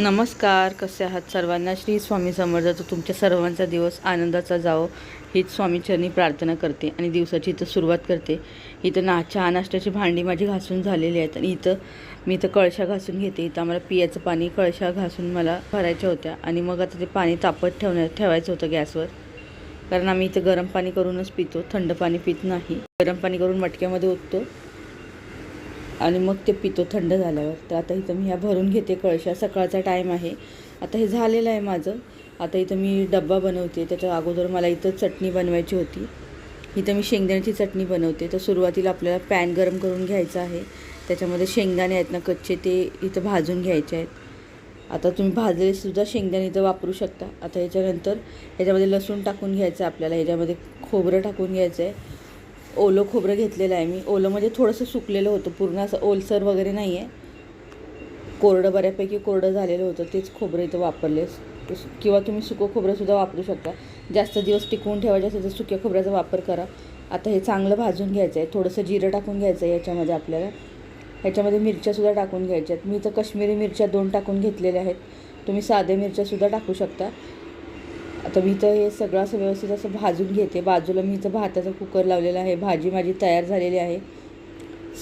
नमस्कार कसे आहात सर्वांना? श्री स्वामी समर्थ तुमच्या सर्वांचा दिवस आनंदाचा जावो. हीच स्वामीचरणी प्रार्थना करते आणि दिवसाची इथं सुरुवात करते. इथं ना चहा नाश्त्याची भांडी माझी घासून झालेली आहेत आणि इथं मी इथं कळशा घासून घेते. इथं आम्हाला पियाचं पाणी कळशा घासून मला भरायच्या होत्या आणि मग आता ते पाणी तापत ठेवण्या ठेवायचं होतं गॅसवर. कारण आम्ही इथं गरम पाणी करूनच पितो. थंड पाणी पित नाही. गरम पाणी करून मटक्यामध्ये ओततो. आणि मग ते पितो थंड झाल्यावर. तर आता इथं मी ह्या भरून घेते कळशा. सकाळचा टाईम आहे. आता हे झालेलं आहे माझं. आता इथं मी डब्बा बनवते. त्याच्या अगोदर मला इथं चटणी बनवायची होती. इथं मी शेंगदाण्याची चटणी बनवते. तर सुरुवातीला आपल्याला पॅन गरम करून घ्यायचं आहे. त्याच्यामध्ये शेंगदाणे आहेत ना कच्चे ते इथं भाजून घ्यायचे आहेत. आता तुम्ही भाजलेले सुद्धा शेंगदाणे इथं वापरू शकता. आता ह्याच्यानंतर ह्याच्यामध्ये लसूण टाकून घ्यायचं आहे आपल्याला. ह्याच्यामध्ये खोबरं टाकून घ्यायचं आहे. ओलं खोबरं घेतलेलं आहे मी. ओलं म्हणजे थोडंसं सुकलेलं होतं. पूर्ण असं ओलसर वगैरे नाही आहे. कोरडं बऱ्यापैकी कोरडं झालेलं होतं. तेच खोबरं इथं वापरले. किंवा तुम्ही सुकं खोबरंसुद्धा वापरू शकता. जास्त दिवस टिकवून ठेवायचे असेल तर सुक्या खोबऱ्याचा वापर करा. आता हे चांगलं भाजून घ्यायचं आहे. थोडंसं जिरं टाकून घ्यायचं आहे याच्यामध्ये आपल्याला. ह्याच्यामध्ये मिरच्यासुद्धा टाकून घ्यायच्या आहेत. मी तर कश्मीरी मिरच्या दोन टाकून घेतलेल्या आहेत. तुम्ही साध्या मिरच्यासुद्धा टाकू शकता. आता मी इथं हे सगळं असं व्यवस्थित असं भाजून घेते. बाजूला मी इथं भाताचा कुकर लावलेला आहे. भाजी माझी तयार झालेली आहे.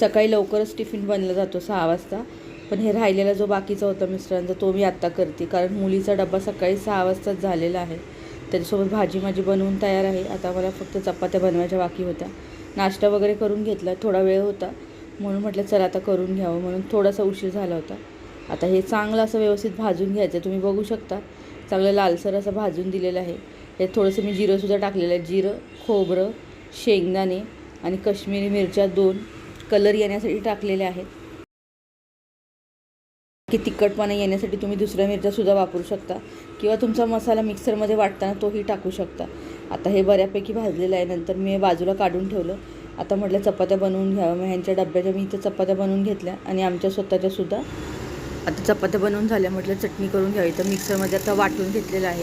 सकाळी लवकरच टिफिन बनला जातो सहा वाजता. पण हे राहिलेला जो बाकीचा होता मिस्टरांचा तो मी आत्ता करते. कारण मुलीचा डबा सकाळी सहा वाजताच झालेला आहे. त्याच्यासोबत भाजी माझी बनवून तयार आहे. आता मला फक्त चपात्या बनवायच्या बाकी होत्या. नाश्ता वगैरे करून घेतला. थोडा वेळ होता. म्हणून म्हटलं चला आता करून घ्यावं. म्हणून थोडासा उशीर झाला होता. आता हे चांगलं असं व्यवस्थित भाजून घ्यायचं. तुम्ही बघू शकता. चांगलं लालसर असं भाजून दिलेलं आहे. हे थोडंसं मी जिरंसुद्धा टाकलेलं आहे. जिरं खोबरं शेंगदाणे आणि कश्मीरी मिरच्या दोन कलर येण्यासाठी टाकलेले आहेत. की तिखटपणा येण्यासाठी तुम्ही दुसऱ्या मिरच्यासुद्धा वापरू शकता किंवा तुमचा मसाला मिक्सरमध्ये वाटताना तोही टाकू शकता. आता हे बऱ्यापैकी भाजलेलं आहे. नंतर मी हे बाजूला काढून ठेवलं. आता म्हटलं चपात्या बनवून घ्यावं मग ह्यांच्या डब्याच्या मी इथं चपात्या बनवून घेतल्या आणि आमच्या स्वतःच्यासुद्धा आता चपात्या बनवून झाल्या म्हटलं चटणी करून घ्यावी. तर मिक्सरमध्ये आता वाटून घेतलेलं आहे.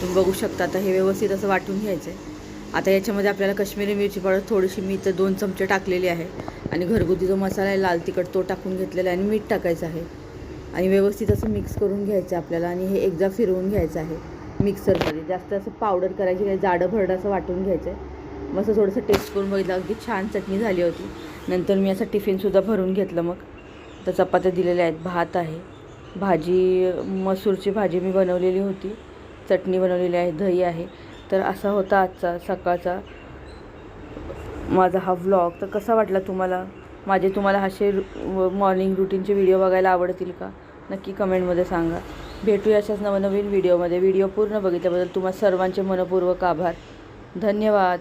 तुम्ही बघू शकता आता हे व्यवस्थित असं वाटून घ्यायचं आहे. आता याच्यामध्ये आपल्याला काश्मीरी मिरची पावडर थोडीशी मी इथं दोन चमचे टाकलेली आहे. आणि घरगुती जो मसाला आहे लाल तिखट तो टाकून घेतलेला आहे आणि मीठ टाकायचं आहे. आणि व्यवस्थित असं मिक्स करून घ्यायचं आहे आपल्याला आणि हे एकदा फिरवून घ्यायचं आहे मिक्सरमध्ये. जास्त असं पावडर करायची नाही जाडं भरडं असं वाटून घ्यायचं आहे. मग असं थोडंसं टेस्ट करून बघितलं. अगदी छान चटणी झाली होती. नंतर मी असं टिफिनसुद्धा भरून घेतलं मग. तर चपात्या दिलेल्या आहेत. भात आहे. भाजी मसूरची भाजी मी बनवलेली होती. चटणी बनवलेली आहे. दही आहे. तर असा होता आजचा सकाळचा माझा हा व्लॉग तर कसा वाटला तुम्हाला? माझे तुम्हाला असे मॉर्निंग रुटीनचे व्हिडिओ बघायला आवडतील का? नक्की कमेंटमध्ये सांगा. भेटूया अशाच नवनवीन व्हिडिओमध्ये व्हिडिओ पूर्ण बघितल्याबद्दल तुम्हा सर्वांचे मनपूर्वक आभार. धन्यवाद.